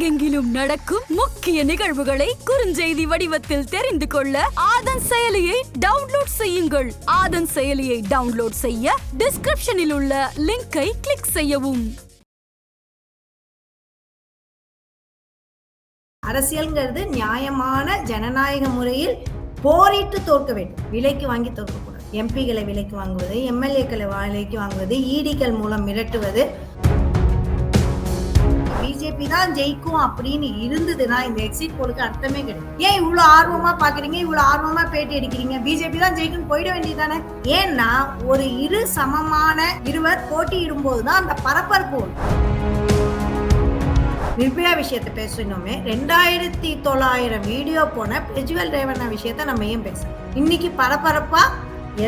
உலகெங்கிலும் நடக்கும் முக்கிய நிகழ்வுகளை குறுஞ்செய்தி வடிவத்தில் தெரிந்து கொள்ள ஆதன் செயலியை டவுன்லோட் செய்யுங்கள். ஆதன் செயலியை டவுன்லோட் செய்ய டிஸ்கிரிப்ஷனில் உள்ள லிங்கை கிளிக் செய்யவும். அரசியல்ங்கிறது நியாயமான ஜனநாயக முறையில் போரிட்டு தோற்க வேண்டும். விலைக்கு வாங்கி தோற்கக்கூடாது. எம்பிகளை விலைக்கு வாங்குவது எம்எல்ஏக்களை விலைக்கு வாங்குவது ஈடிகள் மூலம் மிரட்டுவது பிஜேபி தான் ஜெயிக்கும் அப்படின்னு இருந்ததுன்னா இந்த எக்ஸிட் போலுக்கு அர்த்தமே கிடையாது. ஏன் இவ்வளவு ஆர்வமா பாக்குறீங்க? இவ்வளவு ஆர்வமா பேட்டி அடிக்கிறீங்க? பிஜேபி தான் ஜெயிக்கும் போயிட வேண்டியதானே ஏன்னா ஒரு இரு சமமான இருவர் போட்டியிடும் போதுதான் அந்த பரபரப்பு வரும். நிர்பயா விஷயத்தை பேசணுமே ரெண்டாயிரத்தி தொள்ளாயிரம் வீடியோ போன பிரஜ்வல் ரேவண்ணா விஷயத்த நம்ம ஏன் பேசணும்? இன்னைக்கு பரபரப்பா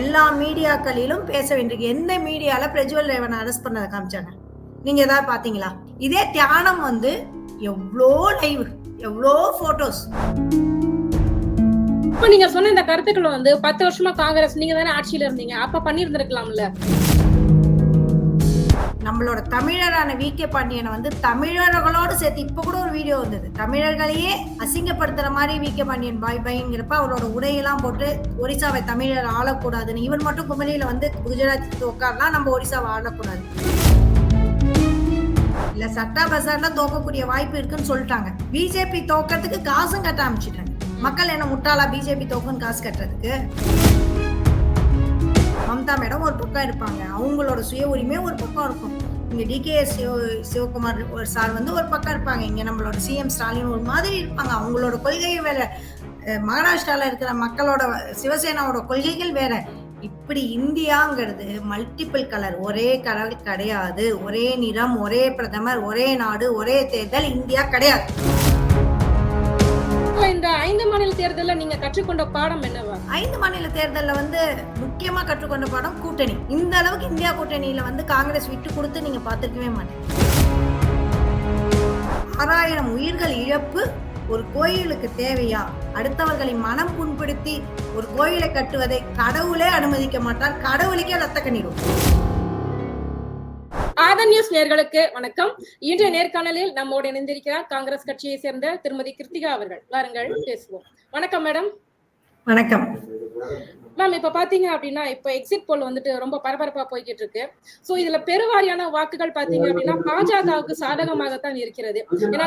எல்லா மீடியாக்களிலும் பேச வேண்டியிருக்கு. எந்த மீடியால பிரஜ்வல் ரேவனை அரெஸ்ட் பண்ணதை காமிச்சாங்க? நீங்க ஏதாவது பாத்தீங்களா? இதே தியானம் வந்து எவ்வளோ லைவ் எவ்வளோ போட்டோஸ் இப்ப நீங்க சொன்ன இந்த கருத்துக்கள் வந்து பத்து வருஷமா காங்கிரஸ் நீங்க தானே ஆட்சியில இருந்தீங்க. அப்ப பண்ணிருந்திருக்கலாம்ல நம்மளோட தமிழரான வி. கே. பாண்டியனை வந்து தமிழர்களோடு சேர்த்து இப்ப கூட ஒரு வீடியோ வந்தது. தமிழர்களையே அசிங்கப்படுத்துற மாதிரி வி. கே. பாண்டியன் பாய் பாய்ங்கிறப்ப அவரோட உடையெல்லாம் போட்டு ஒரிசாவை தமிழர் ஆளக்கூடாதுன்னு இவன் மட்டும் குமரியில வந்து குஜராத் உட்காரலாம் நம்ம ஒரிசாவை ஆளக்கூடாது. இல்ல சட்டா பசார்ல தோக்கக்கூடிய வாய்ப்பு இருக்குன்னு சொல்லிட்டாங்க. பிஜேபி தோக்கறதுக்கு காசும் கட்ட ஆரம்பிச்சிட்டாங்க. மக்கள் என்ன முட்டாளா பிஜேபி தோக்குன்னு காசு கட்டுறதுக்கு? மம்தா மேடம் ஒரு பக்கம் இருப்பாங்க. அவங்களோட சுய உரிமை ஒரு பக்கம் இருக்கும். இங்க டிகே சிவ சிவகுமார் ஒரு சார் வந்து ஒரு பக்கம் இருப்பாங்க. இங்க நம்மளோட சிஎம் ஸ்டாலின் ஒரு மாதிரி இருப்பாங்க. அவங்களோட கொள்கை வேற. மகாராஷ்டிராவில் மகாராஷ்டிரால இருக்கிற மக்களோட சிவசேனாவோட கொள்கைகள் வேற. இப்படி இந்தியாங்கிறது மல்டிபிள் கலர் ஒரே கலர் கிடையாது. ஒரே நிறம் ஒரே பிரதமர் ஒரே நாடு ஒரே தேர்தல் இந்தியா கிடையாது. இந்த ஐந்து மாநில தேர்தல்ல நீங்க கற்றுக்கொண்ட பாடம் என்னவா? ஐந்து மாநில தேர்தல்ல வந்து முக்கியமா கற்றுக்கொண்ட பாடம் கூட்டணி. இந்த அளவுக்கு இந்தியா கூட்டணியில வந்து காங்கிரஸ் விட்டு கொடுத்து நீங்க பார்த்திருக்கவே மாட்டீங்க. ஆறாயிரம் உயிர்கள் இழப்பு ஒரு கோயிலுக்கு தேவையா? அடுத்தவர்களை மனம் புண்படுத்தி ஒரு கோயிலை கட்டுவதை கடவுளே அனுமதிக்க மாட்டார். கடவுளுக்கே ரத்த கண்ணீரும். ஆதன் நியூஸ் நேர்களுக்கு வணக்கம். இன்றைய நேர்காணலில் நம்மோடு இணைந்திருக்கிறார் காங்கிரஸ் கட்சியை சேர்ந்த திருமதி கிருத்திகா அவர்கள். வாருங்கள் பேசுவோம். வணக்கம் மேடம். வணக்கம். மேம் இப்ப பாத்தீங்க அப்படின்னா இப்ப எக்ஸிட் போல் வந்துட்டு ரொம்ப பரபரப்பா போய்கிட்டு இருக்கு சோ இதுல பெருவாரியான வாக்குகள் பாத்தீங்க அப்படின்னா பாஜகவுக்கு சாதகமாகத்தான் இருக்கிறது. ஏன்னா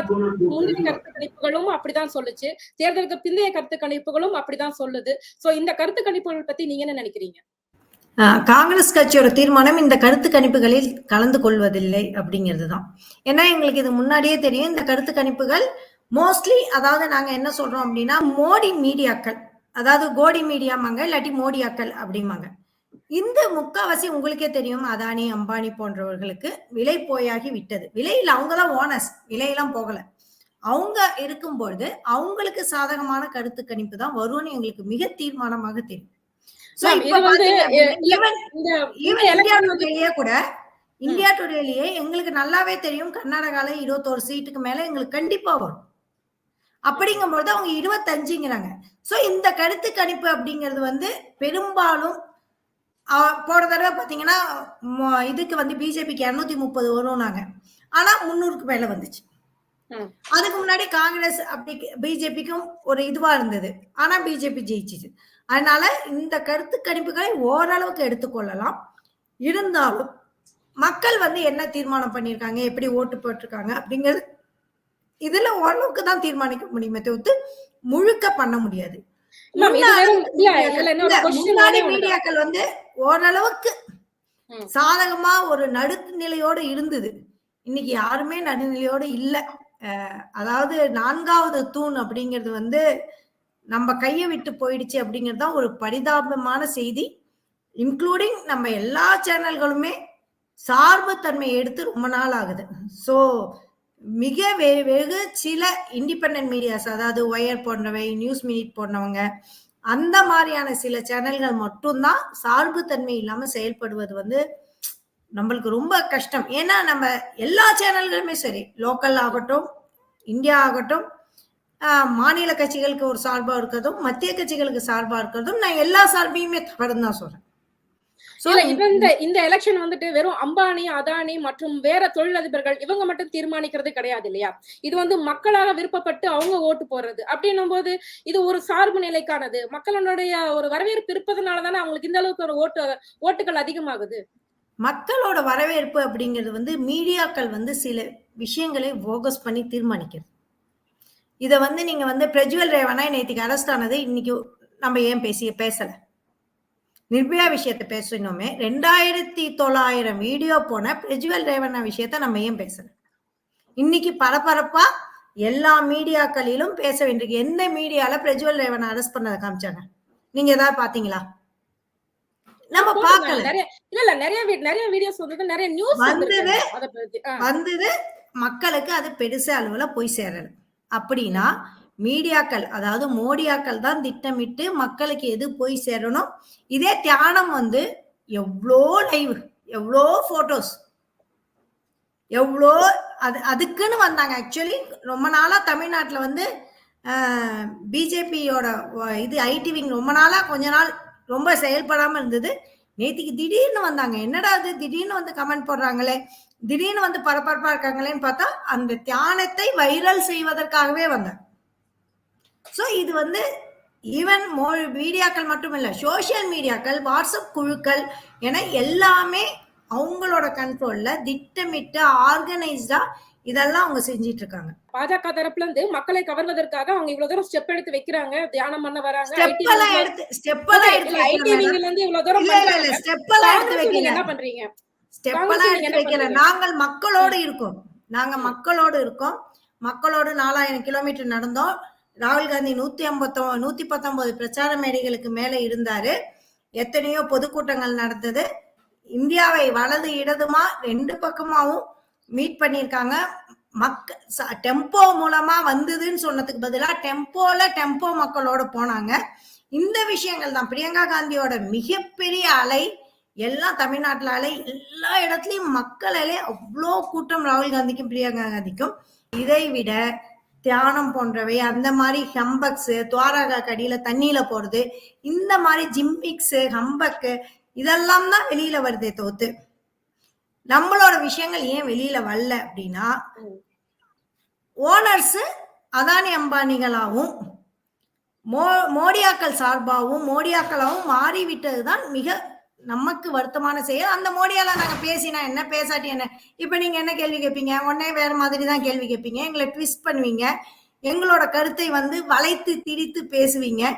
முந்தைய கருத்து கணிப்புகளும் அப்படிதான் சொல்லுச்சு. தேர்தலுக்கு பிந்தைய கருத்து கணிப்புகளும் அப்படிதான் சொல்லுது. சோ இந்த கருத்து கணிப்புகள் பத்தி நீங்க என்ன நினைக்கிறீங்க? ஆஹ் காங்கிரஸ் கட்சியோட தீர்மானம் இந்த கருத்து கணிப்புகளில் கலந்து கொள்வதில்லை அப்படிங்கிறது தான் ஏன்னா எங்களுக்கு இது முன்னாடியே தெரியும். இந்த கருத்து கணிப்புகள் மோஸ்ட்லி அதாவது நாங்க என்ன சொல்றோம் அப்படின்னா மோடி மீடியாக்கள் அதாவது கோடி மீடியாமாங்க இல்லாட்டி மோடியாக்கள் அப்படிம்பாங்க. இந்த முக்காவாசி உங்களுக்கே தெரியும் அதானி அம்பானி போன்றவர்களுக்கு விலை போயாகி விட்டது. விலையில் அவங்க தான் ஓனர்ஸ் விலையெல்லாம் போகல. அவங்க இருக்கும்பொழுது அவங்களுக்கு சாதகமான கருத்து கணிப்பு தான் வரும்னு எங்களுக்கு மிக தீர்மானமாக தெரியும். கூட இந்தியா டுடேலயே எங்களுக்கு நல்லாவே தெரியும் கர்நாடகால இருபத்தோரு சீட்டுக்கு மேல எங்களுக்கு கண்டிப்பா வரும். அப்படிங்கும்போது அவங்க இருபத்தஞ்சுங்கிறாங்க. சோ இந்த கருத்து கணிப்பு அப்படிங்கிறது வந்து பெரும்பாலும் போன தடவை பாத்தீங்கன்னா மொ- இதுக்கு வந்து பிஜேபிக்கு இருநூத்தி முப்பது வரும்னாங்க. ஆனா முன்னூறுக்கு மேல வந்துச்சு. அதுக்கு முன்னாடி காங்கிரஸ் அப்படி பிஜேபிக்கும் ஒரு இதுவா இருந்தது. ஆனா பிஜேபி ஜெயிச்சிச்சு அதனால இந்த கருத்து கணிப்புகளை ஓரளவுக்கு எடுத்துக்கொள்ளலாம். இருந்தாலும் மக்கள் வந்து என்ன தீர்மானம் பண்ணியிருக்காங்க எப்படி ஓட்டு போட்டிருக்காங்க அப்படிங்கிறது இதுல ஓரளவுக்கு தான் தீர்மானிக்க முடியுமே தவிர்த்து முழுக்க பண்ண முடியாது. முன்னாடி. மீடியாக்கள் வந்து ஓரளவுக்கு. சாதகமா ஒரு நடுநிலையோடு இருந்தது. இன்னைக்கு யாருமே நடுநிலையோடு இல்ல. அதாவது நான்காவது தூண் அப்படிங்கிறது வந்து நம்ம கையை விட்டு போயிடுச்சு அப்படிங்கிறது தான் ஒரு பரிதாபமான செய்தி. இன்க்ளூடிங் நம்ம எல்லா சேனல்களுமே சார்புத்தன்மை எடுத்து ரொம்ப நாள் ஆகுது. ஸோ மிக வெகு சில இண்டிபெண்ட் மீடியாஸ் அதாவது ஒயர் போன்றவை நியூஸ் மினிட் போன்றவங்க அந்த மாதிரியான சில சேனல்கள் மட்டும்தான் சார்புத்தன்மை இல்லாம செயல்படுவது வந்து நம்மளுக்கு ரொம்ப கஷ்டம். ஏன்னா நம்ம எல்லா சேனல்களுமே சரி லோக்கல் ஆகட்டும் இந்தியா ஆகட்டும் மாநில கட்சிகளுக்கு ஒரு சார்பா இருக்கிறதும் மத்திய கட்சிகளுக்கு சார்பா இருக்கிறதும் நான் எல்லா சார்பையுமே தவறுன்னு தான் சொல்றேன். இந்த இந்த எலெக்ஷன் வந்துட்டு வெறும் அம்பானி அதானி மற்றும் வேற தொழிலதிபர்கள் இவங்க மட்டும் தீர்மானிக்கிறது கிடையாது இல்லையா? இது வந்து மக்களாக விருப்பப்பட்டு அவங்க ஓட்டு போடுறது. அப்படின்னும் போது இது ஒரு சார்பு நிலைக்கானது. மக்களுடைய ஒரு வரவேற்பு இருப்பதனால தானே அவங்களுக்கு இந்த அளவுக்கு ஒரு ஓட்டு ஓட்டுகள் அதிகமாகுது? மக்களோட வரவேற்பு அப்படிங்கிறது வந்து மீடியாக்கள் வந்து சில விஷயங்களை போகஸ் பண்ணி தீர்மானிக்கிறது. இதை வந்து நீங்க வந்து பிரஜ்வல் ரேவனா நேற்றுக்கு அரெஸ்ட் ஆனது இன்னைக்கு நம்ம ஏன் பேசி பேசல? நிர்பயா விஷயத்தை பேசணுமே ரெண்டாயிரத்தி தொள்ளாயிரம் வீடியோ போன பிரஜ்வல் ரேவண்ணா விஷயத்த நம்ம ஏன் பேசல? இன்னைக்கு பரபரப்பா எல்லா மீடியாக்களிலும் பேச வேண்டியிருக்கு. எந்த மீடியால பிரஜ்வல் ரேவண்ணா அரெஸ்ட் பண்ணதை காமிச்சாங்க? நீங்க ஏதாவது பாத்தீங்களா நம்ம பார்க்கல. நிறைய இல்ல இல்ல நிறைய நிறைய வீடியோஸ் வந்தது நிறைய நியூஸ் வந்தது. வந்தது மக்களுக்கு அது பெருசு அளவுல போய் சேரல. அப்படின்னா மீடியாக்கள் அதாவது மோடியாக்கள் தான் திட்டமிட்டு மக்களுக்கு எது போய் சேரணும்? இதே தியானம் வந்து எவ்வளோ லைவ் எவ்வளோ போட்டோஸ் எவ்வளோ அது அதுக்குன்னு வந்தாங்க. ஆக்சுவலி ரொம்ப நாளாக தமிழ்நாட்டில் வந்து பிஜேபியோட இது ஐடி விங் ரொம்ப நாளாக கொஞ்ச நாள் ரொம்ப செயல்படாமல் இருந்தது. நேத்திக்கு திடீர்னு வந்தாங்க. என்னடா அது திடீர்னு வந்து கமெண்ட் போடுறாங்களே. திடீர்னு வந்து பரபரப்பாக இருக்காங்களேன்னு பார்த்தா அந்த தியானத்தை வைரல் செய்வதற்காகவே வந்தாங்க. ஸோ இது வந்து ஈவன் மோ மீடியாக்கள் மட்டும் இல்ல சோஷியல் மீடியாக்கள் வாட்ஸ்அப் குழுக்கள் என எல்லாமே அவங்களோட கண்ட்ரோல்ல திட்டமிட்டு ஆர்கனைஸ்டா இதெல்லாம் அவங்க செஞ்சிட்டு இருக்காங்க பாஜக தரப்புல இருந்து மக்களை கவர்வதற்காக அவங்க இவ்வளவு தூரம் ஸ்டெப் எடுத்து வைக்கிறாங்க தியானம் பண்ண வராங்க ஸ்டெப் எல்லாம் எடுத்து ஸ்டெப் எல்லாம் எடுத்து ஐடி வைக்கல விங்ல இருந்து இவ்வளவு தூரம் பண்றாங்க. ஸ்டெப் எல்லாம் எடுத்து வைக்கல என்ன பண்றீங்க? ஸ்டெப் எல்லாம் எடுத்து வைக்கல? நாங்கள் மக்களோடு இருக்கோம். நாங்க மக்களோடு இருக்கோம். மக்களோடு நாலாயிரம் கிலோமீட்டர் நடந்தோம். ராகுல் காந்தி நூத்தி ஐம்பத்தோ நூத்தி பத்தொன்பது பிரச்சார மேடைகளுக்கு மேல இருந்தாரு. எத்தனையோ பொதுக்கூட்டங்கள் நடந்தது. இந்தியாவை வலது இடதுமா ரெண்டு பக்கமாவும் மீட் பண்ணியிருக்காங்க. மக்க டெம்போ மூலமா வந்ததுன்னு சொன்னதுக்கு பதிலாக டெம்போல டெம்போ மக்களோட போனாங்க. இந்த விஷயங்கள் தான். பிரியங்கா காந்தியோட மிகப்பெரிய அலை எல்லாம் தமிழ்நாட்டில் அலை எல்லா இடத்துலையும் மக்கள் அலை அவ்வளோ கூட்டம் ராகுல் காந்திக்கும் பிரியங்கா காந்திக்கும். இதை விட தியானம் போன்றவை அந்த மாதிரி ஹம்பக்ஸ் துவாரகா கடியில தண்ணியில போறது இந்த மாதிரி ஜிம்பிக்ஸ் ஹம்பக்கு இதெல்லாம் தான் வெளியில வருதே தோத்து. நம்மளோட விஷயங்கள் ஏன் வெளியில வரல அப்படின்னா ஓனர்ஸ் அதானி அம்பானிகளாகவும் மோ மோடியாக்கள் சார்பாகவும் மோடியாக்களாகவும் மாறிவிட்டதுதான் மிக நமக்கு வருத்தமான செயல். அந்த மோடியால நாங்க பேசினா என்ன? பேசாட்டி என்ன? இப்ப நீங்க என்ன கேள்வி கேட்பீங்க உடனே வேற மாதிரி தான் கேள்வி கேட்பீங்க எங்களை ட்விஸ்ட் பண்ணுவீங்க. எங்களோட கருத்தை வந்து வளைத்து திரித்து பேசுவீங்க.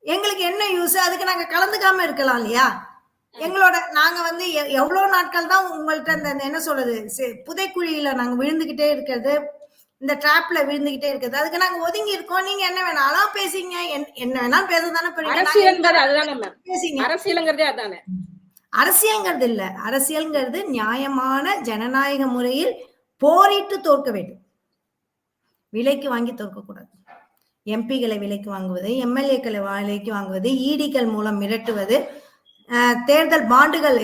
எங்களுக்கு என்ன யூஸ் அதுக்கு நாங்க கலந்துக்காம இருக்கலாம் இல்லையா? எங்களோட நாங்க வந்து எ- எவ்வளவு நாட்கள் தான் உங்கள்ட்ட அந்த என்ன சொல்றது? புதைக்குழியில நாங்க விழுந்துகிட்டே இருக்கிறது. இந்த ட்ராப்ல விழுந்துகிட்டே இருக்குது. அதுக்கு நாங்க ஒதுங்கி இருக்கோம். நீங்க என்ன வேணாலும் பேசிங்க. என்- என்ன வேணாலும் பேச தானே பேசிங்க. அரசியல்ங்கிறதே அதானே அரசியல்ங்கிறது இல்ல. அரசியல்ங்கிறது நியாயமான ஜனநாயக முறையில் போரிட்டு தோற்க வேண்டும். விலைக்கு வாங்கி தோற்கக்கூடாது. எம்பிகளை விலைக்கு வாங்குவது எம்எல்ஏக்களை விலைக்கு வாங்குவது ஈடிகள் மூலம் மிரட்டுவது தேர்தல் பாண்டுகள்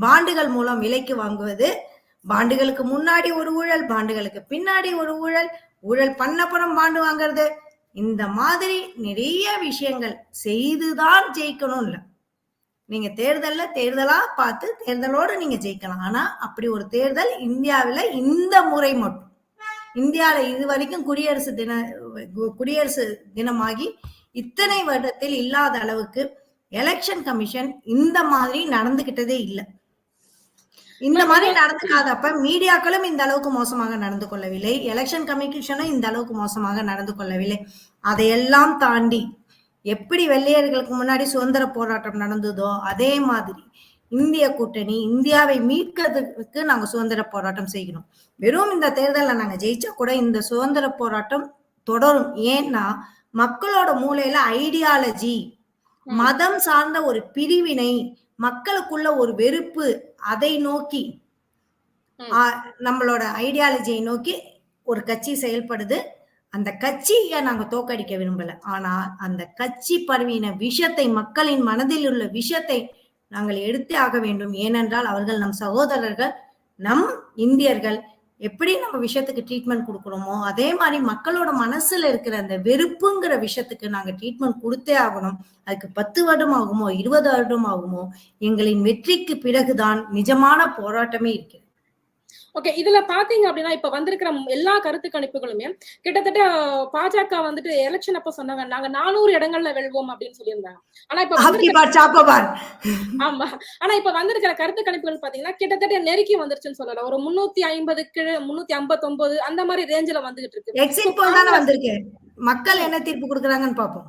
பாண்டுகள் மூலம் விலைக்கு வாங்குவது பாண்டுகளுக்கு முன்னாடி ஒரு ஊழல் பாண்டுகளுக்கு பின்னாடி ஒரு ஊழல் ஊழல் பண்ணப்புறம் பாண்டு வாங்குறது. இந்த மாதிரி நிறைய விஷயங்கள் செய்துதான் ஜெயிக்கணும் இல்ல நீங்க தேர்தல்ல தேர்தலா பார்த்து தேர்தலோட நீங்க ஜெயிக்கலாம். ஆனா அப்படி ஒரு தேர்தல் இந்தியாவில இந்த முறை மட்டும். இந்தியாவில இது வரைக்கும் குடியரசு தின குடியரசு தினமாகி இத்தனை வருடத்தில் இல்லாத அளவுக்கு எலெக்ஷன் கமிஷன் இந்த மாதிரி நடந்துகிட்டதே இல்லை. இந்த மாதிரி நடந்துக்காதப்ப மீடியாக்களும் இந்த அளவுக்கு மோசமாக நடந்து கொள்ளவில்லை. எலெக்ஷன் கமிஷனும் இந்த அளவுக்கு மோசமாக நடந்து கொள்ளவில்லை. அதையெல்லாம் தாண்டி எப்படி வெள்ளையர்களுக்கு முன்னாடி சுதந்திர போராட்டம் நடந்ததோ அதே மாதிரி இந்திய கூட்டணி இந்தியாவை மீட்கிறதுக்கு நாங்க சுதந்திர போராட்டம் செய்கிறோம். வெறும் இந்த தேர்தலில் நாங்க ஜெயிச்சா கூட இந்த சுதந்திர போராட்டம் தொடரும். ஏன்னா மக்களோட மூளையில ஐடியாலஜி மதம் சார்ந்த ஒரு பிரிவினை மக்களுக்குள்ள ஒரு வெறுப்பு அதை நோக்கி நம்மளோட ஐடியாலஜியை நோக்கி ஒரு கட்சி செயல்படுது. அந்த கட்சியை நாங்க தோக்கடிக்க விரும்பல. ஆனா அந்த கட்சி பரவின விஷத்தை மக்களின் மனதில் உள்ள விஷத்தை நாங்கள் எடுத்தே ஆக வேண்டும். ஏனென்றால் அவர்கள் நம் சகோதரர்கள் நம் இந்தியர்கள். எப்படி நம்ம விஷயத்துக்கு ட்ரீட்மெண்ட் கொடுக்குறோமோ அதே மாதிரி மக்களோட மனசுல இருக்கிற அந்த வெறுப்புங்கிற விஷயத்துக்கு நாங்க ட்ரீட்மெண்ட் கொடுத்தே ஆகணும். அதுக்கு பத்து வருடம் ஆகுமோ இருபது வருடம் ஆகுமோ எங்களின் வெற்றிக்கு பிறகுதான் நிஜமான போராட்டமே இருக்கிறது. ஓகே இதுல பாத்தீங்க அப்படின்னா இப்ப வந்திருக்கிற எல்லா கருத்து கணிப்புகளுமே கிட்டத்தட்ட பாஜக வந்துட்டு எலெக்ஷன் அப்ப சொன்னாங்க நாங்க நானூறு இடங்கள்ல வெல்வோம் அப்படின்னு சொல்லியிருந்தாங்க. ஆனா இப்ப பார் ஆமா. ஆனா இப்ப வந்திருக்கிற கருத்து கணிப்புகள் பாத்தீங்கன்னா கிட்டத்தட்ட நெருக்கி வந்துருச்சுன்னு சொல்லலாம். ஒரு முன்னூத்தி ஐம்பதுக்கு முன்னூத்தி ஐம்பத்தி ஒன்பது அந்த மாதிரி ரேஞ்சில வந்துகிட்டு இருக்கு. மக்கள் என்ன தீர்ப்பு கொடுக்குறாங்கன்னு பாப்போம்.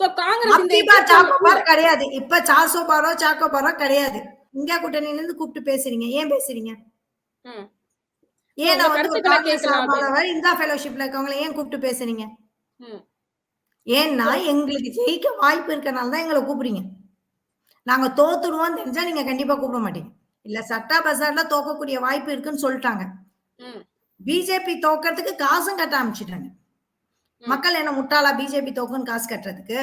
சோ காங்கிரஸ் பார் கிடையாது. இப்ப சாசோ பாரோ சாக்கோபாரோ கிடையாது. இந்தியா கூட்டணியில இருந்து கூப்பிட்டு பேசுறீங்க. ஏன் பேசுறீங்க. ஏன் நான் வந்து இந்தியா ஃபெலோஷிப்ல இருக்கவங்களை ஏன் கூப்பிட்டு பேசுறீங்க. ஏன்னா எங்களுக்கு ஜெயிக்க வாய்ப்பு இருக்கனால தான் எங்களை கூப்பிடுறீங்க நாங்க தோத்துருவோம் தெரிஞ்சா நீங்க கண்டிப்பா கூப்பிட மாட்டீங்க இல்ல சட்டா பசார்ல தோக்கக்கூடிய வாய்ப்பு இருக்குன்னு சொல்லிட்டாங்க. பிஜேபி தோக்கறதுக்கு காசும் கட்ட ஆரம்பிச்சிட்டாங்க. மக்கள் என்ன முட்டாளா பிஜேபி தோக்குன்னு காசு கட்டுறதுக்கு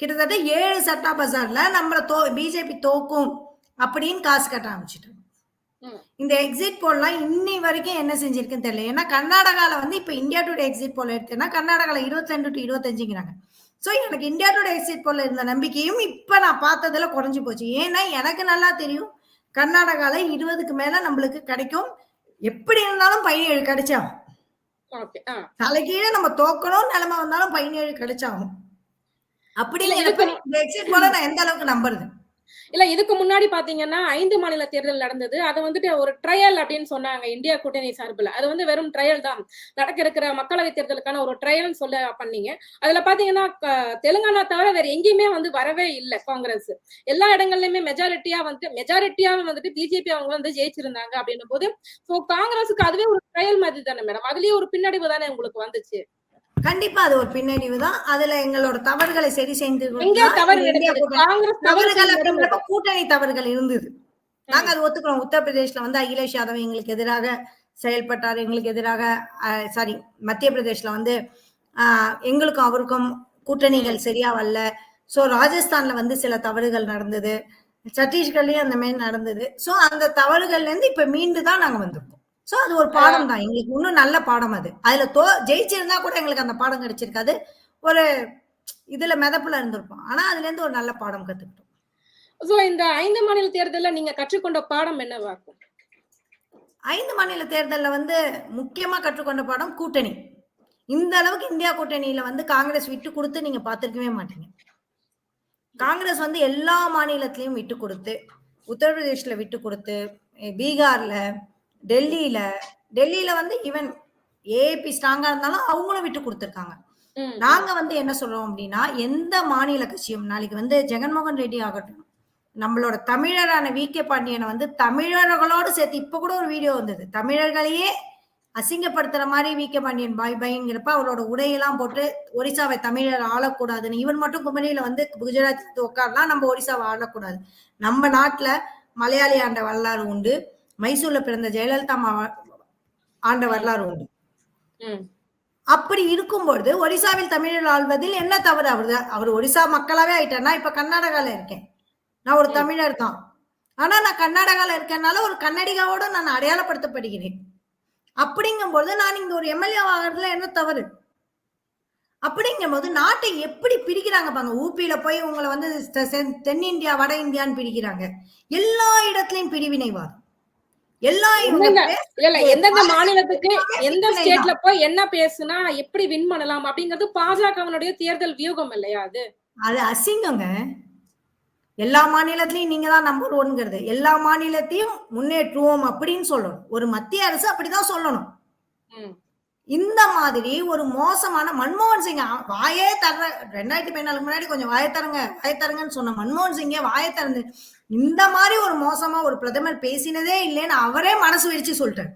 கிட்டத்தட்ட ஏழு சட்டா பசார்ல நம்மள தோ பிஜேபி தோக்கும் அப்படின்னு காசு கட்ட ஆரம்பிச்சிட்டாங்க. இந்த எக்ஸிட் போல்லாம் இன்னி வரைக்கும் என்ன செஞ்சிருக்குன்னு தெரியல. ஏன்னா கர்நாடகால வந்து இப்ப இந்தியா டுடே எக்ஸிட் போல் எடுத்தேன்னா கர்நாடகால இருபத்தி ரெண்டு டு இருபத்தஞ்சுங்கிறாங்க. சோ எனக்கு இந்தியா டுடே எக்ஸிட் போல இருந்த நம்பிக்கையும் இப்ப நான் பார்த்ததுல குறைஞ்சு போச்சு. ஏன்னா எனக்கு நல்லா தெரியும். கர்நாடகால இருபதுக்கு மேல நம்மளுக்கு கிடைக்கும். எப்படி இருந்தாலும் பதினேழு கிடைச்சாகும். தலைகீழே நம்ம தோக்கணும். நிலைமை வந்தாலும் பதினேழு கிடைச்சாகும். இந்த எக்ஸிட் போல நான் எந்த அளவுக்கு நம்புறது? இல்ல இதுக்கு முன்னாடி பாத்தீங்கன்னா ஐந்து மாநில தேர்தல் நடந்தது. அது வந்துட்டு ஒரு ட்ரையல் அப்படின்னு சொன்னாங்க இந்தியா கூட்டணி சார்பில். அது வந்து வெறும் ட்ரையல் தான். நடக்க இருக்கிற மக்களவை தேர்தலுக்கான ஒரு ட்ரையல் சொல்ல பண்ணீங்க. அதுல பாத்தீங்கன்னா தெலுங்கானா தவிர வேற எங்கேயுமே வந்து வரவே இல்லை காங்கிரஸ். எல்லா இடங்கள்லயுமே மெஜாரிட்டியா வந்து மெஜாரிட்டியா வந்துட்டு பிஜேபி அவங்க வந்து ஜெயிச்சிருந்தாங்க அப்படின்னும் போது காங்கிரஸுக்கு அதுவே ஒரு ட்ரையல் மாதிரி தானே மேடம் அதுலயே ஒரு பின்னடைவு தானே உங்களுக்கு வந்துச்சு? கண்டிப்பா அது ஒரு பின்னடைவு தான் அதுல எங்களோட தவறுகளை சரி செய்து தவறுகள் கூட்டணி தவறுகள் இருந்தது. நாங்க அது ஒத்துக்கிறோம். உத்தரப்பிரதேஷ்ல வந்து அகிலேஷ் யாதவ் எங்களுக்கு எதிராக செயல்பட்டார். எங்களுக்கு எதிராக சாரி மத்திய பிரதேஷ்ல வந்து ஆஹ், எங்களுக்கும் அவருக்கும் கூட்டணிகள் சரியா வரல. சோ ராஜஸ்தான்ல வந்து சில தவறுகள் நடந்தது. சத்தீஸ்கர்லயும் அந்த மாதிரி நடந்தது. சோ அந்த தவறுகள்ல இருந்து இப்ப மீண்டு தான் நாங்க வந்திருக்கோம். சோ அது ஒரு பாடம் தான். எங்களுக்கு இன்னும் நல்ல பாடம் அது. அதுல தோ ஜெயிச்சிருந்தா கூட எங்களுக்கு அந்த பாடம் கிடைச்சிருக்காது. ஒரு இதுல மிதப்புல இருந்திருப்போம். ஆனா அதுல இருந்து ஒரு நல்ல பாடம் கத்துக்கிட்டோம். சோ இந்த ஐந்து மாநில தேர்தல்ல நீங்க கற்றுக்கொண்ட பாடம் என்னவாக்கும் ஐந்து மாநில தேர்தல்ல வந்து முக்கியமா கற்றுக்கொண்ட பாடம் கூட்டணி. இந்த அளவுக்கு இந்தியா கூட்டணியில வந்து காங்கிரஸ் விட்டு கொடுத்து நீங்க பார்த்திருக்கவே மாட்டீங்க. காங்கிரஸ் வந்து எல்லா மாநிலத்திலயும் விட்டு கொடுத்து உத்தரப்பிரதேஷ்ல விட்டு கொடுத்து பீகார்ல டெல்லியில டெல்லியில வந்து ஈவன் ஏபி ஸ்ட்ராங்கா இருந்தாலும் அவங்களும் விட்டு கொடுத்துருக்காங்க. நாங்க வந்து என்ன சொல்றோம் அப்படின்னா எந்த மாநில கட்சியும் நாளைக்கு வந்து ஜெகன்மோகன் ரெட்டி ஆகட்டும் நம்மளோட தமிழரான வி. கே. பாண்டியனை வந்து தமிழர்களோடு சேர்த்து இப்ப கூட ஒரு வீடியோ வந்தது. தமிழர்களையே அசிங்கப்படுத்துற மாதிரி வி. கே. பாண்டியன் பாய் பாய்ங்கிறப்ப அவரோட உடையெல்லாம் போட்டு ஒரிசாவை தமிழர் ஆளக்கூடாதுன்னு இவன் மட்டும் குமரியில வந்து குஜராத் உட்காரலாம் நம்ம ஒரிசாவை ஆளக்கூடாது. நம்ம நாட்டுல மலையாளி ஆண்ட வரலாறு உண்டு. மைசூர்ல பிறந்த ஜெயலலிதா அம்மா ஆண்ட வரலாறு உண்டு. ம். அப்படி இருக்கும்பொழுது ஒரிசாவில் தமிழர் ஆள்வதில் என்ன தவறு? அவர் அவர் ஒரிசா மக்களாவே ஆயிட்டேன்னா இப்ப கர்நாடகால இருக்கேன். நான் ஒரு. தமிழர் தான். ஆனா நான் கர்நாடகால இருக்கனால ஒரு கன்னடிகாவோட நான் அடையாளப்படுத்தப்படுகிறேன். அப்படிங்கும்போது நான் இங்க ஒரு எம்எல்ஏ ஆகிறதுல என்ன தவறு? அப்படிங்கும்போது நாட்டை எப்படி பிரிக்கிறாங்க பாங்க ஊபியில போய் உங்களை வந்து தென்னிந்தியா வட இந்தியான்னு பிரிக்கிறாங்க. எல்லா இடத்துலயும் பிரிவினைவாதம். எந்தெந்த- மாநிலத்துக்கு எந்த ஸ்டேட்ல போய் என்ன பேசுனா எப்படி வின் பண்ணலாம் அப்படிங்கிறது பாஜகவினுடைய தேர்தல் வியூகம் இல்லையா அது? அது அசிங்கங்க. எல்லா மாநிலத்திலயும் நீங்க தான் நம்பர் ஒன்ங்கிறது எல்லா மாநிலத்தையும் முன்னேற்றுவோம் அப்படின்னு சொல்லணும். ஒரு மத்திய அரசு அப்படிதான் சொல்லணும். இந்த மாதிரி ஒரு மோசமான மன்மோகன் சிங் வாயே தர ரெண்டாயிரத்தி பதினாலுக்கு முன்னாடி கொஞ்சம் வாயை தரங்க வாயை தரங்கன்னு சொன்ன மன்மோகன் சிங்கே வாயை திறந்து இந்த மாதிரி ஒரு மோசமா ஒரு பிரதமர் பேசினதே இல்லைன்னு அவரே மனசு வெடிச்சு சொல்லிட்டாரு.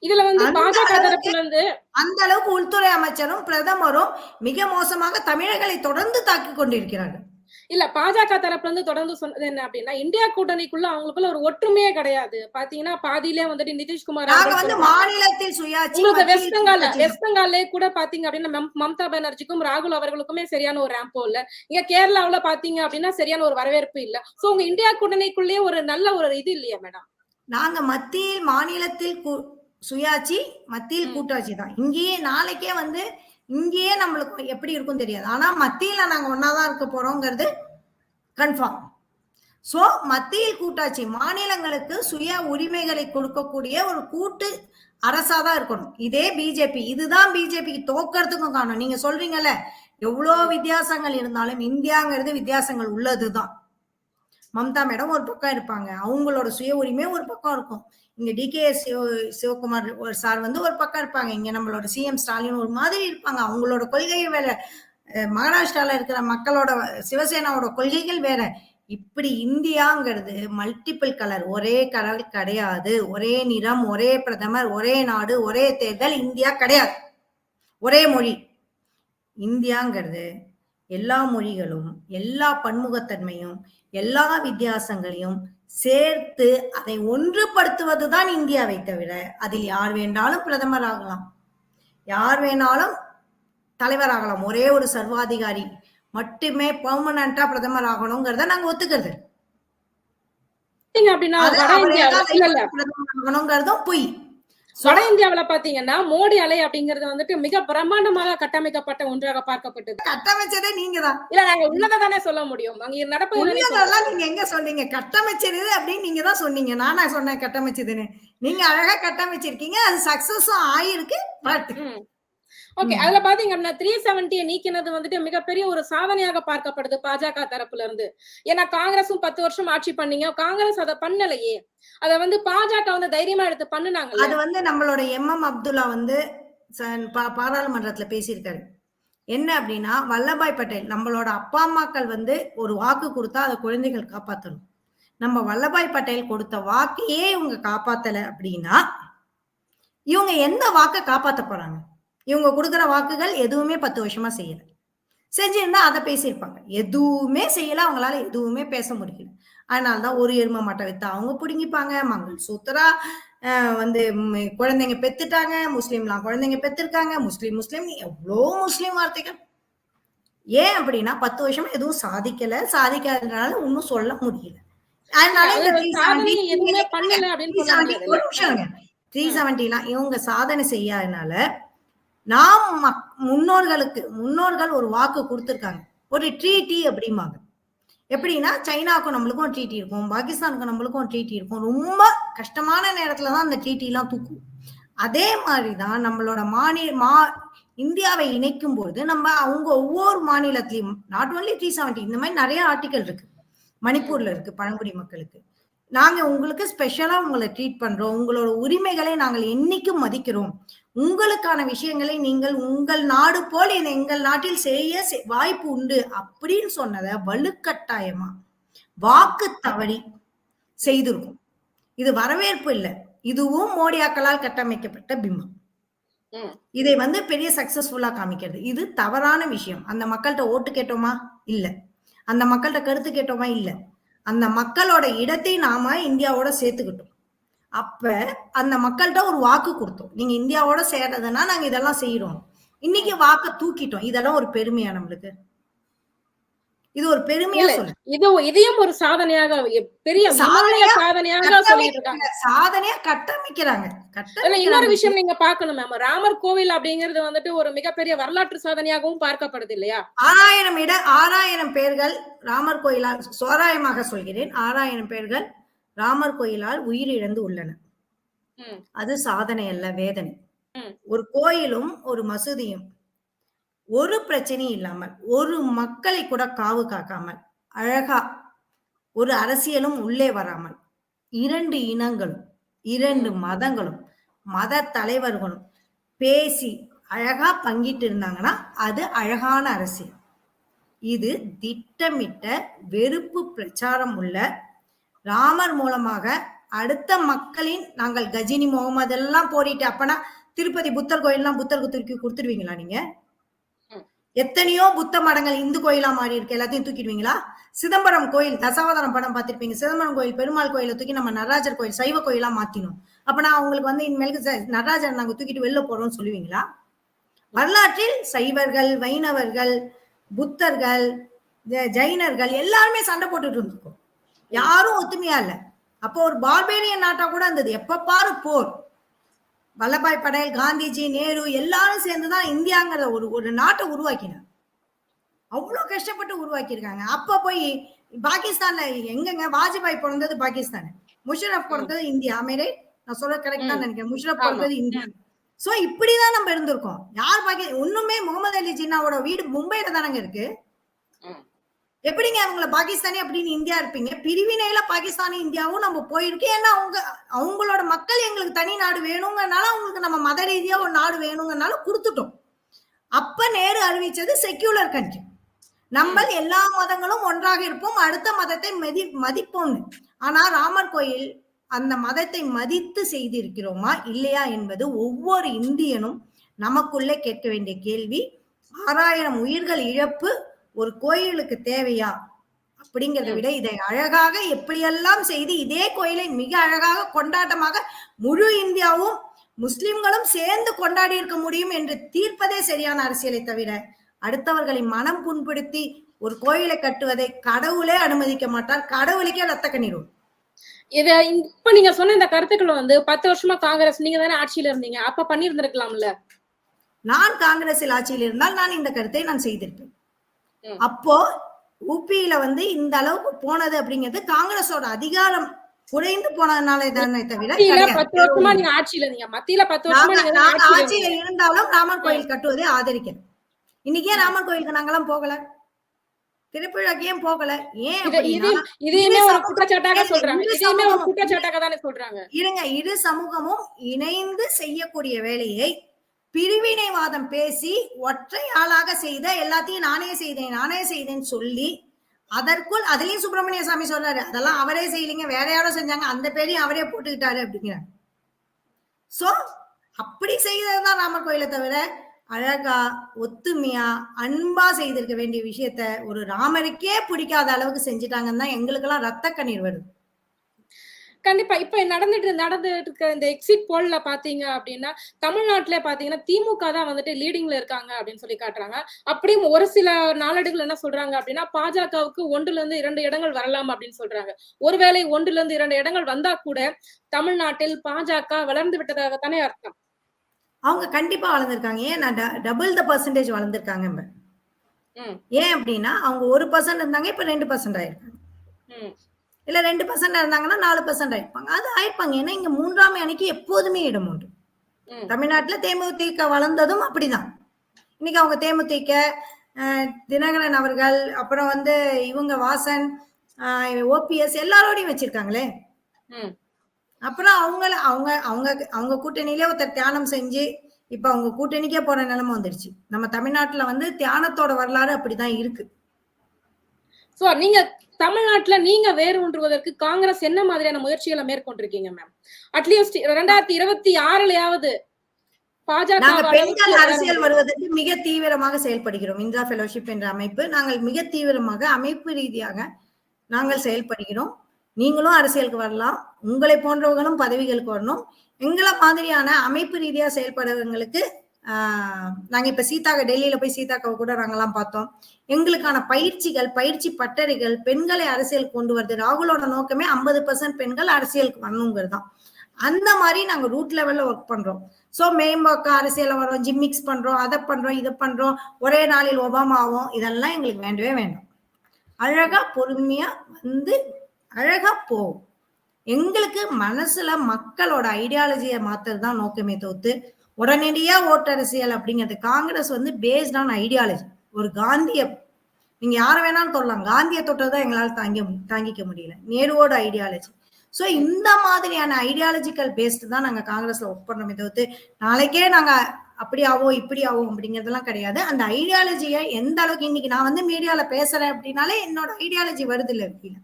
இதுல வந்து அந்த பாஜக அளவுக்கு- தரப்புல இருந்து அந்த அளவுக்கு உள்துறை அமைச்சரும் பிரதமரும் மிக மோசமாக தமிழர்களை தொடர்ந்து தாக்கிக் கொண்டிருக்கிறார்கள். இல்ல பாஜக தரப்புல இருந்து தொடர்ந்து சொன்னது என்ன அப்படின்னா இந்தியா கூட்டணிக்குள்ள அவங்களுக்குள்ள ஒரு ஒற்றுமையே கிடையாது. பாத்தீங்கன்னா பாதியிலே வந்துட்டு நிதிஷ்குமார் உங்களுக்கு வெஸ்ட் சுயாட்சி. வெஸ்ட் பெங்கால்லே கூட பாத்தீங்க அப்படின்னா மம்- மம்தா பானர்ஜிக்கும் ராகுல் அவர்களுக்குமே சரியான ஒரு ரேம்போ இல்ல. இங்க கேரளாவுல பாத்தீங்க அப்படின்னா சரியான ஒரு வரவேற்பு இல்ல. சோ உங்க இந்தியா கூட்டணிக்குள்ளேயே ஒரு நல்ல ஒரு இது இல்லையா மேடம் நாங்க மத்தியில் மாநிலத்தில் சுயாட்சி மத்தியில். கூட்டாட்சி தான். இங்கேயே நாளைக்கே வந்து இங்கேயே நம்மளுக்கு எப்படி இருக்கும் தெரியாது. ஆனா மத்தியில நாங்க ஒன்னாதான் இருக்க போறோங்கிறது கன்ஃபார்ம் சோ மத்தியில் கூட்டாட்சி மாநிலங்களுக்கு சுய உரிமைகளை கொடுக்கக்கூடிய ஒரு கூட்டு அரசாதான் இருக்கணும். இதே பிஜேபி இதுதான் பிஜேபிக்கு தோக்கறதுக்கும் காரணம். நீங்க சொல்றீங்கல்ல எவ்வளோ வித்தியாசங்கள் இருந்தாலும் இந்தியாங்கிறது வித்தியாசங்கள் உள்ளதுதான். மம்தா மேடம் ஒரு பக்கம் இருப்பாங்க. அவங்களோட சுய உரிமை ஒரு பக்கம் இருக்கும். இங்க டிகே சிவ சிவகுமார் ஒரு சார் வந்து ஒரு பக்கம் இருப்பாங்க. இங்க நம்மளோட சிஎம் ஸ்டாலின் ஒரு மாதிரி இருப்பாங்க. அவங்களோட கொள்கையை வேற. மகாராஷ்டிரால இருக்கிற மக்களோட சிவசேனாவோட கொள்கைகள் வேற. இப்படி இந்தியாங்கிறது மல்டிபிள் கலர் ஒரே கலர் கிடையாது. ஒரே நிறம் ஒரே பிரதமர் ஒரே நாடு ஒரே தேர்தல் இந்தியா கிடையாது. ஒரே மொழி. இந்தியாங்கிறது எல்லா மொழிகளும் எல்லா பன்முகத்தன்மையும் எல்லா வித்தியாசங்களையும் சேர்த்து அதை ஒன்றுபடுத்துவதுதான் இந்தியாவை தவிர அதில் யார் வேண்டாலும் பிரதமர் ஆகலாம் யார் வேணாலும் தலைவராகலாம். ஒரே ஒரு சர்வாதிகாரி மட்டுமே பெர்மனண்டா பிரதமர் ஆகணுங்கிறத நாங்க ஒத்துக்கிறது அப்படின்னா பொய். வட இந்தியாவுல பாத்தீங்கன்னா மோடி அலை அப்படிங்கிறது வந்துட்டு மிக பிரம்மாண்டமாக கட்டமைக்கப்பட்ட ஒன்றாக பார்க்கப்பட்டது. கட்டமைச்சதே நீங்க தான் இல்ல நாங்க உள்ளதை தானே சொல்ல முடியும். அங்க உள்ளதெல்லாம் நீங்க எங்க சொன்னீங்க? கட்டமைச்சது அப்படின்னு நீங்க தான் சொன்னீங்க. நானா சொன்னேன் கட்டமைச்சதுன்னு. நீங்க அழகா கட்டமைச்சிருக்கீங்க. அது சக்சஸும் ஆயிருக்கு. ஓகே அதுல பாத்தீங்க அப்படின்னா த்ரீ செவன்டியை நீக்கினது வந்துட்டு மிகப்பெரிய ஒரு சாதனையாக பார்க்கப்படுது பாஜக தரப்புல இருந்து ஏன்னா காங்கிரஸும் பத்து வருஷம் ஆட்சி பண்ணீங்க. காங்கிரஸ் அதை பண்ணலையே. அத வந்து பாஜக வந்து தைரியமா எடுத்து பண்ணுனாங்கல்ல. அது வந்து நம்மளோட எம் எம் அப்துல்லா வந்து பாராளுமன்றத்துல பேசியிருக்காரு. என்ன அப்படின்னா வல்லபாய் பட்டேல் நம்மளோட அப்பா அம்மாக்கள் வந்து ஒரு வாக்கு கொடுத்தா அதை குழந்தைகள் காப்பாத்தணும். நம்ம வல்லபாய் பட்டேல் கொடுத்த வாக்கையே இவங்க காப்பாத்தல அப்படின்னா இவங்க எந்த வாக்கை காப்பாத்த போறாங்க? இவங்க கொடுக்குற வாக்குகள் எதுவுமே பத்து வருஷமா செய்யல. செஞ்சிருந்தா அதை பேசியிருப்பாங்க. எதுவுமே செய்யல அவங்களால எதுவுமே பேச முடியல. அதனாலதான் ஒரு எரும மாட்டை வித்தா அவங்க பிடுங்கிப்பாங்க. மங்கள் சூத்திரா வந்து குழந்தைங்க பெத்துட்டாங்க முஸ்லீம்லாம் குழந்தைங்க பெத்திருக்காங்க முஸ்லீம் முஸ்லீம் எவ்வளோ முஸ்லீம் வார்த்தைகள். ஏன் அப்படின்னா பத்து வருஷமா எதுவும் சாதிக்கல. சாதிக்காததுனால ஒன்னும் சொல்ல முடியல. அதனால இந்த அது 370 சாதனை எதுவுமே பண்ணல அப்படின்னு சொல்ல 370 ஒரு முடியாது நிமிஷம் த்ரீ செவன்டிலாம் இவங்க சாதனை செய்யாதனால நாம் மக்- முன்னோர்களுக்கு முன்னோர்கள் ஒரு வாக்கு கொடுத்துருக்காங்க. ஒரு ட்ரீட்டி அப்படிம்பாங்க. எப்படின்னா சைனாவுக்கும் நம்மளுக்கும் ட்ரீட்டி இருக்கும் பாகிஸ்தானுக்கும் நம்மளுக்கும் ட்ரீட்டி இருக்கும். ரொம்ப கஷ்டமான நேரத்துல தான் அந்த ட்ரீட்டிலாம் தூக்கும். அதே மாதிரி தான் நம்மளோட மாநில மா இந்தியாவை இணைக்கும் போது நம்ம அவங்க ஒவ்வொரு மாநிலத்திலையும் நாட் ஒன்லி த்ரீ செவன்டி இந்த மாதிரி நிறைய ஆர்டிக்கல் இருக்கு. மணிப்பூர்ல இருக்கு பழங்குடி மக்களுக்கு. நாங்க உங்களுக்கு ஸ்பெஷலா உங்களை ட்ரீட் பண்றோம். உங்களோட உரிமைகளை நாங்கள் என்னைக்கும் மதிக்கிறோம். உங்களுக்கான விஷயங்களை நீங்கள் உங்கள் நாடு போல் இதை எங்கள் நாட்டில் செய்ய வாய்ப்பு உண்டு அப்படின்னு சொன்னதை வலுக்கட்டாயமா வாக்கு தவறி செய்திருக்கும். இது வரவேற்பு இல்லை. இதுவும் மோடியாக்களால் கட்டமைக்கப்பட்ட பிம்பம். இதை வந்து பெரிய சக்சஸ்ஃபுல்லா காமிக்கிறது. இது தவறான விஷயம். அந்த மக்கள்கிட்ட ஓட்டு கேட்டோமா? இல்ல. அந்த மக்கள்கிட்ட கருத்து கேட்டோமா? இல்ல. அந்த மக்களோட இடத்தை நாம இந்தியாவோட சேர்த்துக்கிட்டோம். அப்ப அந்த மக்கள்கிட்ட ஒரு வாக்கு கொடுத்தோம். நீங்க இந்தியாவோட சேர்றதுன்னா நாங்க இதெல்லாம் செய்யறோம் இன்னைக்கு வாக்க தூக்கிட்டோம். இதெல்லாம் ஒரு பெருமையா நம்மளுக்கு. இது ஒரு பெருமையா சொல்லு இது இதையும் ஒரு சாதனையாக பெரிய சாதனையாக சாதனையா கட்டமைக்கிறாங்க. இன்னொரு விஷயம் நீங்க பாக்கணும் மேம். ராமர் கோவில் அப்படிங்கிறது வந்துட்டு ஒரு மிகப்பெரிய வரலாற்று சாதனையாகவும் பார்க்கப்படுது இல்லையா? ஆறாயிரம் இட ஆறாயிரம் பேர்கள் ராமர் கோயிலால் சோராயமாக சொல்கிறேன் ஆறாயிரம் பேர்கள் ராமர் கோயிலால் உயிரிழந்து உள்ளனர். ம். அது சாதனை அல்ல வேதனை. ஒரு கோயிலும் ஒரு மசூதியும் ஒரு பிரச்சனையும் இல்லாமல் ஒரு மக்களை கூட காவு காக்காமல் அழகா ஒரு அரசியலும் உள்ளே வராமல் இரண்டு இனங்களும் இரண்டு மதங்களும் மத தலைவர்களும் பேசி அழகா பங்கிட்டு இருந்தாங்கன்னா அது அழகான அரசியல். இது திட்டமிட்ட வெறுப்பு பிரச்சாரம் உள்ள ராமர் மூலமாக அடுத்த மக்களின் நாங்கள் கஜினி முகமது எல்லாம் போடிட்டு அப்பனா திருப்பதி புத்தர் கோயில்லாம் புத்தருக்கு தூக்கி கொடுத்துருவீங்களா நீங்க? எத்தனையோ புத்த மடங்கள் இந்து கோயிலா மாறி இருக்கு. எல்லாத்தையும் தூக்கிடுவீங்களா? சிதம்பரம் கோயில் தசாவதாரம் படம் பார்த்திருப்பீங்க. சிதம்பரம் கோயில் பெருமாள் கோயிலை தூக்கி நம்ம நடராஜர் கோயில் சைவ கோயிலா மாத்தினோம். அப்ப நான் அவங்களுக்கு வந்து இனிமேலுக்கு ச- நடராஜர் நாங்க தூக்கிட்டு வெளில போறோம்னு சொல்லுவீங்களா? வரலாற்றில் சைவர்கள் வைணவர்கள் புத்தர்கள் ஜெயினர்கள் எல்லாருமே சண்டை போட்டுட்டு இருந்திருக்கோம். யாரும் ஒத்துமையா இல்ல. அப்போ ஒரு பார்பேரியன் நாட்டா கூட இருந்தது. எப்ப பாரு போர். வல்லபாய் படேல் காந்திஜி நேரு எல்லாரும் சேர்ந்துதான் இந்தியாங்கிற ஒரு ஒரு நாட்டை உருவாக்கினார் அவ்வளவு கஷ்டப்பட்டு உருவாக்கியிருக்காங்க. அப்ப போய் பாகிஸ்தான்ல எங்கங்க? வாஜ்பாய் பிறந்தது பாகிஸ்தான். முஷரப் பிறந்தது இந்தியா. அமீரே நான் சொல்ல கரெக்ட் தான் நினைக்கிறேன். முஷரப். பிறந்தது இந்தியா. சோ இப்படிதான் நம்ம இருந்திருக்கோம். யார் பாக்கி ஒண்ணுமே முகமது அலி ஜின்னாவோட வீடு மும்பைல தானங்க இருக்கு. எப்படிங்க அவங்கள பாகிஸ்தானி அப்படின்னு இந்தியா இருப்பீங்க? பிரிவினையில பாகிஸ்தானி இந்தியாவும் நம்ம போயிருக்கோம் ஏன்னா அவங்க அவங்களோட மக்கள் எங்களுக்கு தனி நாடு வேணுங்கிறனால அவங்களுக்கு நம்ம மத ரீதியா ஒரு நாடு வேணுங்கிறனால கொடுத்துட்டோம். அப்ப நேரு அறிவிச்சது செக்யூலர் கண்ட்ரி நம்ம எல்லா மதங்களும் ஒன்றாக இருப்போம். அடுத்த மதத்தை மதி மதிப்போம்னு. ஆனா ராமர் கோயில் அந்த மதத்தை மதித்து செய்திருக்கிறோமா? இல்லையா என்பது ஒவ்வொரு இந்தியனும் நமக்குள்ளே கேட்க வேண்டிய கேள்வி. ஆறாயிரம் உயிர்கள் இழப்பு ஒரு கோயிலுக்கு தேவையா? அப்படிங்கிறத விட இதை அழகாக எப்படியெல்லாம் செய்து இதே கோயிலை மிக அழகாக கொண்டாட்டமாக முழு இந்தியாவும் முஸ்லிம்களும் சேர்ந்து கொண்டாடி இருக்க முடியும் என்று தீர்ப்பதே சரியான அரசியலை தவிர அடுத்தவர்களை மனம் புண்படுத்தி ஒரு கோயிலை கட்டுவதை கடவுளே அனுமதிக்க மாட்டார். கடவுளுக்கே ரத்த கண்ணீர் வரும். இத இப்ப நீங்க சொன்ன இந்த கருத்துக்கள் வந்து பத்து வருஷமா காங்கிரஸ் நீங்க தானே ஆட்சியில இருந்தீங்க. அப்ப பண்ணியிருந்திருக்கலாம்ல? நான் காங்கிரஸில் ஆட்சியில் இருந்தால் நான் இந்த கருத்தை நான் செய்திருப்பேன். அப்போ ஊபியில வந்து இந்த அளவுக்கு போனது அப்படிங்கிறது காங்கிரஸோட அதிகாரம் குறைந்து போனதுனாலே தானே தவிர. பத்து வருஷமா நீங்க ஆட்சியில மத்தியில பத்து வருஷமா. இருந்தாலும் ராமர் கோயில் கட்டுவதை ஆதரிக்கிறேன் இன்னைக்கு ஏன் ராமர் கோயிலுக்கு நாங்கெல்லாம் போகல? திருப்பிழாக்கு ஏன் போகல? ஏன் இருங்க இரு சமூகமும் இணைந்து செய்யக்கூடிய வேலையை பிரிவினைவாதம் பேசி ஒற்றை ஆளாக செய்த எல்லாத்தையும் நானே செய்தேன் நானே செய்தேன் சொல்லி அதற்குள் அதுலயும் சுப்பிரமணிய சாமி சொல்றாரு அதெல்லாம் அவரே செய்யலைங்க வேற யாரோ செஞ்சாங்க அந்த பேரையும் அவரே போட்டுக்கிட்டாரு அப்படிங்கிறாங்க சோ அப்படி செய்ததுதான் ராமர் கோயிலை தவிர அழகா ஒத்துமையா அன்பா செய்திருக்க வேண்டிய விஷயத்த ஒரு ராமருக்கே பிடிக்காத அளவுக்கு செஞ்சுட்டாங்கன்னு தான் எங்களுக்கெல்லாம் ரத்த கண்ணீர் வருது. கண்டிப்பா. இப்ப நடந்துட்டு நடந்துட்டு இருக்க இந்த எக்ஸிட் போல்ல பாத்தீங்க அப்படின்னா தமிழ்நாட்டுல பாத்தீங்கன்னா திமுக தான் வந்துட்டு லீடிங்ல இருக்காங்க அப்படின்னு சொல்லி காட்டுறாங்க. அப்படியும் ஒரு சில நாளேடுகள் என்ன சொல்றாங்க அப்படின்னா பாஜகவுக்கு ஒன்றுல இருந்து இரண்டு இடங்கள் வரலாம் அப்படின்னு சொல்றாங்க. ஒருவேளை ஒன்றுல இருந்து இரண்டு இடங்கள் வந்தா கூட தமிழ்நாட்டில் பாஜக வளர்ந்து விட்டதாகத்தானே அர்த்தம். அவங்க கண்டிப்பா வளர்ந்துருக்காங்க. ஏன் நான் டபுள் த பர்சன்டேஜ் வளர்ந்துருக்காங்க ம். ஏன் அப்படின்னா அவங்க ஒரு பர்சன்ட் இருந்தாங்க இப்ப ரெண்டு பர்சன்ட் ஆயிருக்காங்க. ம். இல்ல ரெண்டு பர்சன்ட் இருந்தாங்கன்னா நாலு பர்சன்ட் ஆயிருப்பாங்க அது ஆயிருப்பாங்க ஏன்னா இங்க மூன்றாம் அணிக்கு எப்போதுமே இடம் உண்டு. தமிழ்நாட்டுல தேமுதிக வளர்ந்ததும் அப்படிதான். இன்னைக்கு அவங்க தேமுதிக தினகரன் அவர்கள் அப்புறம் வந்து இவங்க வாசன் ஓபிஎஸ் எல்லாரோடையும் வச்சிருக்காங்களே. அப்புறம் அவங்கள அவங்க அவங்க அவங்க கூட்டணியிலே ஒருத்தர் தியானம் செஞ்சு இப்ப அவங்க கூட்டணிக்கே போற நிலைமை வந்துருச்சு. நம்ம தமிழ்நாட்டுல வந்து தியானத்தோட வரலாறு அப்படிதான் இருக்கு. சோ நீங்க தமிழ்நாட்டுல நீங்க வேறு ஒன்றுவதற்கு காங்கிரஸ் என்ன மாதிரியான முயற்சிகளை மேற்கொண்டிருக்கீங்க மேம் அட்லீஸ்ட் ரெண்டாயிரத்தி இருபத்தி ஆறுலயாவது பாஜக பெண்கள் அரசியல் வருவதற்கு மிக தீவிரமாக செயல்படுகிறோம். இந்திரா ஃபெலோஷிப் என்ற அமைப்பு. நாங்கள் மிக தீவிரமாக அமைப்பு ரீதியாக நாங்கள் செயல்படுகிறோம். நீங்களும் அரசியலுக்கு வரலாம். உங்களை போன்றவர்களும் பதவிகளுக்கு வரணும். எங்களை மாதிரியான அமைப்பு ரீதியா செயல்படுறவங்களுக்கு நாங்கள் இப்போ சீதாக்க டெல்லியில் போய் சீதாக்காவை கூட நாங்கள்லாம் பார்த்தோம். எங்களுக்கான பயிற்சிகள் பயிற்சி பட்டறைகள் பெண்களை அரசியலுக்கு கொண்டு வருது ராகுலோட நோக்கமே ஐம்பது பர்சன்ட் பெண்கள் அரசியலுக்கு வரணுங்கிறது தான் அந்த மாதிரி நாங்கள் ரூட் லெவலில் ஒர்க் பண்ணுறோம் ஸோ மேம்போக்க அரசியலை வரோம் ஜிம்மிக்ஸ் பண்ணுறோம் அதை பண்ணுறோம் இதை பண்ணுறோம் ஒரே நாளில் ஒபாமா ஆகும் இதெல்லாம் எங்களுக்கு வேண்டவே வேண்டாம். அழகாக பொறுமையாக வந்து அழகாக போகும் எங்களுக்கு மனசுல மக்களோட ஐடியாலஜியை மாத்துறது தான் நோக்கமே தோத்து உடனடியா ஓட்டரசியல் அப்படிங்கிறது காங்கிரஸ் வந்து பேஸ்ட் ஆன் ஐடியாலஜி ஒரு காந்திய நீங்க யாரை வேணாலும் தொடலாம். காந்திய தொட்டதான் எங்களால் தாங்கி தாங்கிக்க முடியல. நேருவோட ஐடியாலஜி சோ இந்த மாதிரியான ஐடியாலஜிக்கல் பேஸ்டு தான் நாங்க காங்கிரஸ்ல ஒர்க் பண்றோமே தவிர்த்து நாளைக்கே நாங்க அப்படி ஆவோம் இப்படி ஆவோம் அப்படிங்கறதெல்லாம் கிடையாது. அந்த ஐடியாலஜியை எந்த அளவுக்கு இன்னைக்கு நான் வந்து மீடியால பேசுறேன் அப்படின்னாலே என்னோட ஐடியாலஜி வருது இல்ல வெளியில.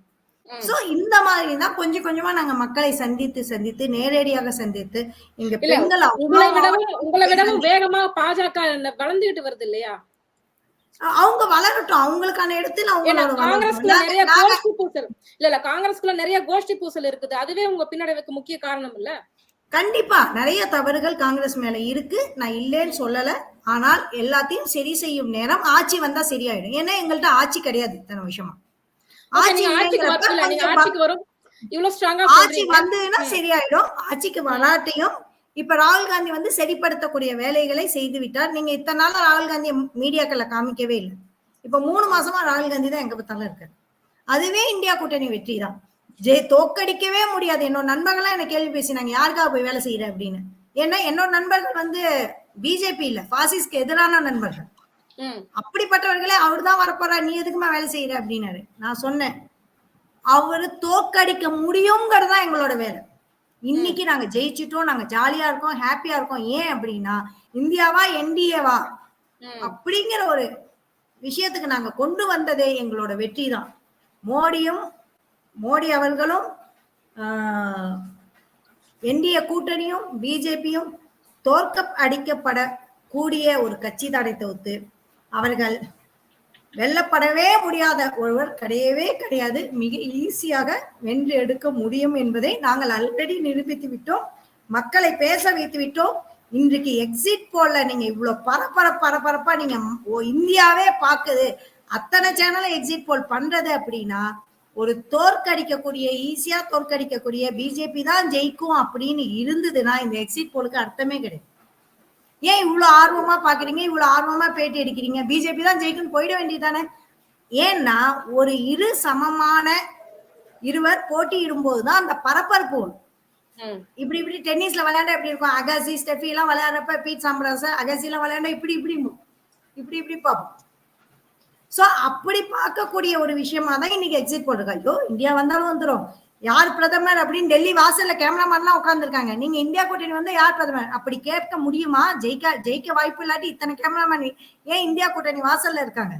சோ இந்த மாதிரி தான் கொஞ்சம் கொஞ்சமா நாங்க மக்களை சந்தித்து சந்தித்து நேரடியாக சந்தித்து இங்க பெண்கள் உங்களை விடவும் உங்களை விடவும் வேகமா பாஜக வளர்ந்துகிட்டு வருது இல்லையா? அவங்க வளரட்டும். அவங்களுக்கான இடத்துல அவங்களோட காங்கிரஸ்குள்ள வளரட்டும். நிறைய கோஷ்டி பூசல். இல்ல இல்ல காங்கிரஸ்குள்ள நிறைய கோஷ்டி பூசல் இருக்குது. அதுவே உங்க பின்னடைவுக்கு முக்கிய காரணம் இல்ல? கண்டிப்பா. நிறைய தவறுகள் காங்கிரஸ் மேல இருக்கு. நான் இல்லைன்னு சொல்லல. ஆனால் எல்லாத்தையும் சரி செய்யும் நேரம் ஆட்சி வந்தா சரியாயிடும். ஏன்னா எங்கள்ட்ட ஆட்சி கிடையாது இத்தனை விஷயமா ஆட்சி ஆட்சிக்கு வரும். இவ்வளவு ஸ்ட்ராங்கா ஆட்சி சொல்றீங்க. வந்ததுன்னா சரியாயிடும். ஆட்சிக்கு வராட்டையும் இப்ப ராகுல் காந்தி வந்து சரிப்படுத்தக்கூடிய வேலைகளை செய்து விட்டார். நீங்க இத்தனை நாள் ராகுல் காந்தி மீடியாக்கள்ல காமிக்கவே இல்லை. இப்ப மூணு மாசமா ராகுல் காந்தி தான் எங்க பார்த்தாலும் இருக்காரு. அதுவே இந்தியா கூட்டணி வெற்றி தான். ஜெ தோக்கடிக்கவே முடியாது. என்னோட நண்பர்கள்லாம் என்ன கேள்வி பேசினாங்க யாருக்காக போய் வேலை செய்யற? அப்படின்னு. ஏன்னா என்னோட நண்பர்கள் வந்து பிஜேபி இல்ல. பாசிஸ்க்கு எதிரான நண்பர்கள். அப்படிப்பட்டவர்களே அவர் தான் வரப்போறா நீ எதுக்குமா வேலை செய்யற? அப்படின்னாரு. நான் சொன்னேன். அவரு தோக்கடிக்க முடியுங்கிறது தான் எங்களோட வேலை. இன்னைக்கு நாங்க ஜெயிச்சிட்டோம். நாங்க ஜாலியா இருக்கோம் ஹாப்பியா இருக்கோம். ஏன் அப்படின்னா இந்தியாவா என்டிஏவா. அப்படிங்கிற ஒரு விஷயத்துக்கு நாங்க கொண்டு வந்ததே எங்களோட வெற்றி தான். மோடியும் மோடி அவர்களும் என்டிஏ கூட்டணியும் பிஜேபியும் தோற்க அடிக்கப்பட கூடிய ஒரு கட்சி தடை தவிர்த்து அவர்கள் வெல்லப்படவே முடியாத ஒருவர் கிடையவே கிடையாது. மிக ஈஸியாக வென்று எடுக்க முடியும் என்பதை நாங்கள் ஆல்ரெடி நிரூபித்து விட்டோம். மக்களை பேச வைத்து விட்டோம். இன்றைக்கு எக்ஸிட் போல நீங்க இவ்வளவு பரபர பரபரப்பா நீங்க ஓ, இந்தியாவே பாக்குது அத்தனை சேனல எக்ஸிட் போல் பண்றது அப்படின்னா ஒரு தோற்கடிக்கக்கூடிய ஈஸியா தோற்கடிக்கக்கூடிய பிஜேபி தான் ஜெயிக்கும் அப்படின்னு இருந்ததுன்னா இந்த எக்ஸிட் போலுக்கு அர்த்தமே கிடையாது. ஏன் இவ்வளவு ஆர்வமா பாக்குறீங்க? இவ்வளவு ஆர்வமா பேட்டி எடுக்கிறீங்க? பிஜேபி தான் ஜெயிக்கும்னு போயிட வேண்டியதானே ஏன்னா ஒரு இரு சமமான இருவர் போட்டியிடும் போதுதான் அந்த பரபரப்பு. ம், இப்படி இப்படி டென்னிஸ்ல விளையாண்டா எப்படி இருக்கும்? அகாசி ஸ்டெஃபி எல்லாம் விளையாடுறப்ப பீட் சாம்பிராச அகாசி எல்லாம் விளையாண்டா இப்படி இப்படி. இப்படி இப்படி பார்ப்போம். சோ அப்படி பார்க்கக்கூடிய ஒரு விஷயமா தான் இன்னைக்கு எக்ஸிட் போட்டிருக்கா. ஐயோ இந்தியா வந்தாலும் வந்துரும். யார் பிரதமர் அப்படின்னு டெல்லி வாசல்ல கேமராமேன்லாம் உட்கார்ந்துருக்காங்க. நீங்க இந்தியா கூட்டணி வந்து யார் பிரதமர்? அப்படி கேட்க முடியுமா? ஜெயிக்க ஜெயிக்க வாய்ப்பு இல்லாட்டி இத்தனை கேமராமேன் ஏன் இந்தியா கூட்டணி வாசல்ல இருக்காங்க?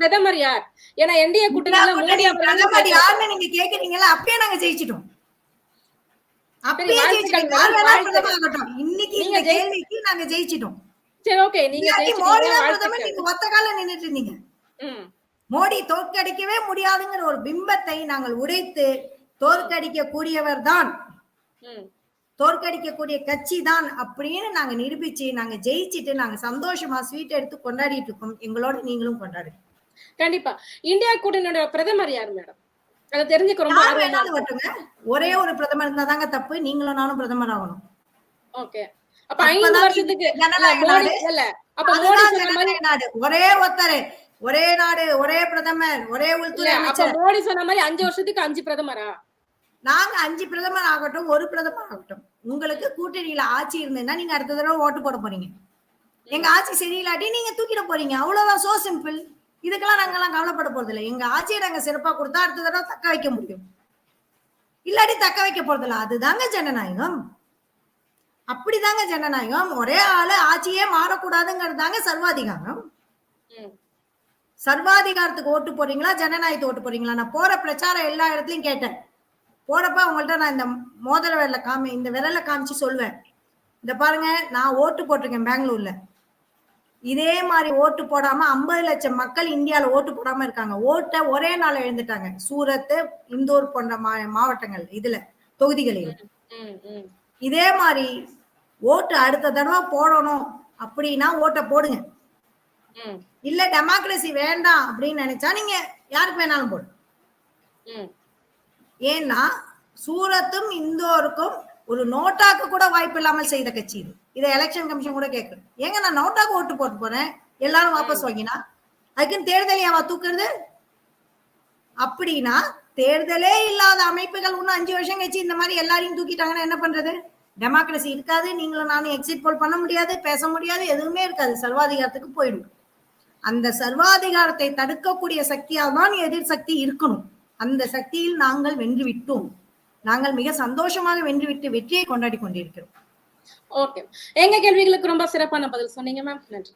பிரதமர் யார்? ஏன்னா இந்தியா கூட்டணி பிரதமர் யாருன்னு நீங்க கேக்குறீங்களா? அப்பயே நாங்க ஜெயிச்சிட்டோம். அப்பயே ஜெயிச்சிட்டோம். இன்னைக்கு இந்த கேள்விக்கு நாங்க ஜெயிச்சிட்டோம். சரி ஓகே நீங்க மோடி தான் நீங்க ஒத்த கால நின்னுட்டு இருந்தீங்க. மோடி தோற்கடிக்கவே முடியாதுங்கிற ஒரு பிம்பத்தை நாங்கள் உடைத்து தோற்கடிக்க கூடியவர் தான். தோற்கடிக்கக்கூடிய கட்சி தான் அப்படின்னு நாங்க நிரூபிச்சு நாங்க ஜெயிச்சிட்டு நாங்க சந்தோஷமா ஸ்வீட் எடுத்து கொண்டாடிட்டு இருக்கோம். எங்களோட நீங்களும் கொண்டாடுங்க. கண்டிப்பா. இந்தியா கூட்டணியோட பிரதமர் யார் மேடம்? அதை தெரிஞ்சுக்க ரொம்ப ஒரே ஒரு பிரதமர் இருந்தா தாங்க தப்பு. நீங்களும் நானும் பிரதமர் ஆகணும். ஓகே அப்ப ஐந்து வருஷத்துக்கு இல்ல, அப்ப மோடி நாடு. ஒரே ஒருத்தர் ஒரே நாடு ஒரே பிரதமர் ஒரே உள்துறை அமைச்சர். மோடி சொன்ன மாதிரி அஞ்சு வருஷத்துக்கு அஞ்சு பிரதமரா? நாங்க அஞ்சு பிரதமர் ஆகட்டும் ஒரு பிரதமர் ஆகட்டும். உங்களுக்கு கூட்டணியில ஆட்சி இருந்ததுன்னா நீங்க அடுத்த தடவை ஓட்டு போட போறீங்க. எங்க ஆட்சி சரியில்லாட்டி நீங்க தூக்கிட போறீங்க. அவ்வளவுதான் சோ சிம்பிள் இதுக்கெல்லாம் நாங்கெல்லாம் கவலைப்பட போறது இல்லை எங்க ஆட்சியை நாங்க சிறப்பா கொடுத்தா அடுத்த தடவை தக்க வைக்க முடியும். இல்லாட்டி தக்க வைக்க போறது இல்ல அதுதாங்க ஜனநாயகம். அப்படிதாங்க ஜனநாயகம். ஒரே ஆளு ஆட்சியே மாறக்கூடாதுங்கிறது தாங்க சர்வாதிகாரம் சர்வாதிகாரத்துக்கு ஓட்டு போறீங்களா ஜனநாயகத்துக்கு ஓட்டு போறீங்களா நான் போற பிரச்சாரம் எல்லா இடத்துலயும் கேட்டேன். போறப்ப உங்கள்ட்ட நான் இந்த மோதிர விரல காமி இந்த விரல காமிச்சு சொல்வேன். இந்த பாருங்க நான் ஓட்டு போட்டிருக்கேன் பெங்களூர்ல. இதே மாதிரி ஓட்டு போடாம ஐம்பது லட்சம் மக்கள் இந்தியால ஓட்டு போடாம இருக்காங்க. ஓட்டை ஒரே நாள் எழுந்துட்டாங்க. சூரத் இந்தூர் போன்ற மா மாவட்டங்கள் இதுல தொகுதிகளில். இதே மாதிரி ஓட்டு அடுத்த தடவை போடணும் அப்படின்னா ஓட்டை போடுங்க. இல்ல டெமோக்ரஸி வேண்டாம் அப்படின்னு நினைச்சா நீங்க யாருக்கு வேணாலும் போடு. ஏன்னா சூரத்தும் இந்தோருக்கும் ஒரு நோட்டாக்கு கூட வாய்ப்பு இல்லாமல் செய்த கட்சி இது. இதை எலெக்ஷன் கமிஷன் கூட கேட்குது ஏங்க நான் நோட்டாக்கு ஓட்டு போட்டு போறேன். எல்லாரும் வாபஸ் வாங்கினா? அதுக்குன்னு தேர்தலையாவா தூக்குறது? அப்படின்னா தேர்தலே இல்லாத அமைப்புகள் இன்னும் அஞ்சு வருஷம் கழிச்சு இந்த மாதிரி எல்லாரையும் தூக்கிட்டாங்கன்னா என்ன பண்றது? டெமோக்ரஸி இருக்காது நீங்களும் நானும் எக்ஸிட் போல் பண்ண முடியாது பேச முடியாது எதுவுமே இருக்காது. சர்வாதிகாரத்துக்கு போயிடும். அந்த சர்வாதிகாரத்தை தடுக்கக்கூடிய சக்தியாக தான் எதிர் சக்தி இருக்கணும். அந்த சக்தியில் நாங்கள் வென்று விட்டோம். நாங்கள் மிக சந்தோஷமாக வென்றுவிட்டு வெற்றியை கொண்டாடி கொண்டிருக்கிறோம். ஓகே எங்க கேள்விகளுக்கு ரொம்ப சிறப்பான பதில் சொன்னீங்க மேம் நன்றி.